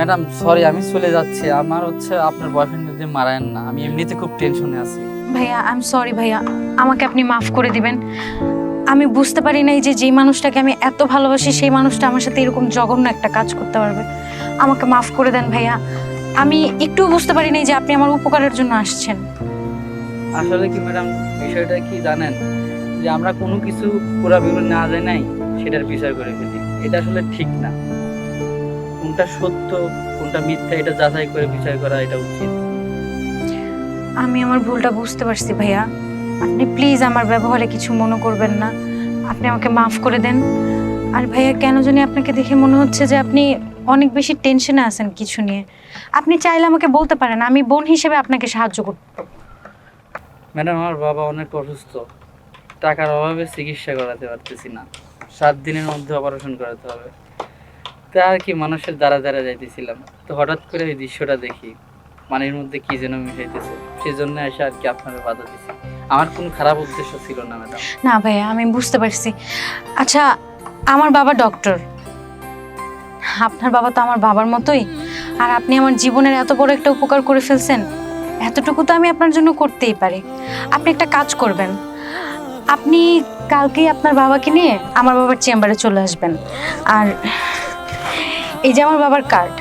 Madam sorry আমি চলে যাচ্ছি। আমার হচ্ছে আপনার বয়ফ্রেন্ড যদি মারায়েন না আমি এমনিতে খুব টেনশনে আছি। ভাইয়া আই এম সরি ভাইয়া। আমাকে আপনি মাফ করে দিবেন। আমি বুঝতে পারি নাই যে যেই মানুষটাকে আমি এত ভালোবাসি সেই মানুষটা আমার সাথে এরকম জঘন্য একটা কাজ করতে পারবে। আমাকে মাফ করে দেন ভাইয়া। আমি একটু বুঝতে পারি নাই যে আপনি আমার উপকারের জন্য আসছেন। আসলে কি ম্যাডাম বিষয়টা কি জানেন? যে আমরা কোনো কিছু পুরা বিবরণ না জানাই সেটার বিচার করে ফেলি। এটা আসলে ঠিক না। কোনটা সত্য কোনটা মিথ্যা এটা যাচাই করে বিচার করা এটা উচিত। আমি আমার ভুলটা বুঝতে পারছি ভাইয়া। আপনি প্লিজ আমার ব্যবহারে কিছু মনে করবেন না। আপনি আমাকে মাফ করে দেন। আর ভাইয়া কেন জানি আপনাকে দেখে মনে হচ্ছে যে আপনি অনেক বেশি টেনশনে আছেন কিছু নিয়ে। আপনি চাইলে আমাকে বলতে পারেন আমি বোন হিসেবে আপনাকে সাহায্য করতে পারব। ম্যাডাম আমার বাবা অনেক অসুস্থ। টাকার অভাবে চিকিৎসা করাতে পারতেছি না। সাত দিনের মধ্যে অপারেশন করাতে হবে। তা আর কি মানুষের দ্বারা দ্বারা যাইতেছিলাম। তো হঠাৎ করে ওই দৃশ্যটা দেখি, পানির মধ্যে কি যেন মিশাইতেছে। সেই জন্য এসে আর কি আপনারা বাধা দিছি। আমার কোনো খারাপ উদ্দেশ্য ছিল না, ম্যাডাম। না ভাইয়া, আমি বুঝতে পারছি। আচ্ছা আমার বাবা ডক্টর। আপনার বাবা তো আমার বাবার মতোই। আর আপনি আমার জীবনের এত বড় একটা উপকার করে ফেলছেন। এতটুকু তো আমি আপনার জন্য করতেই পারি। আপনি একটা কাজ করবেন। আপনি কালকেই আপনার বাবাকে নিয়ে আমার বাবার চেম্বারে চলে আসবেন। আর এই যে আমার বাবার কার্ড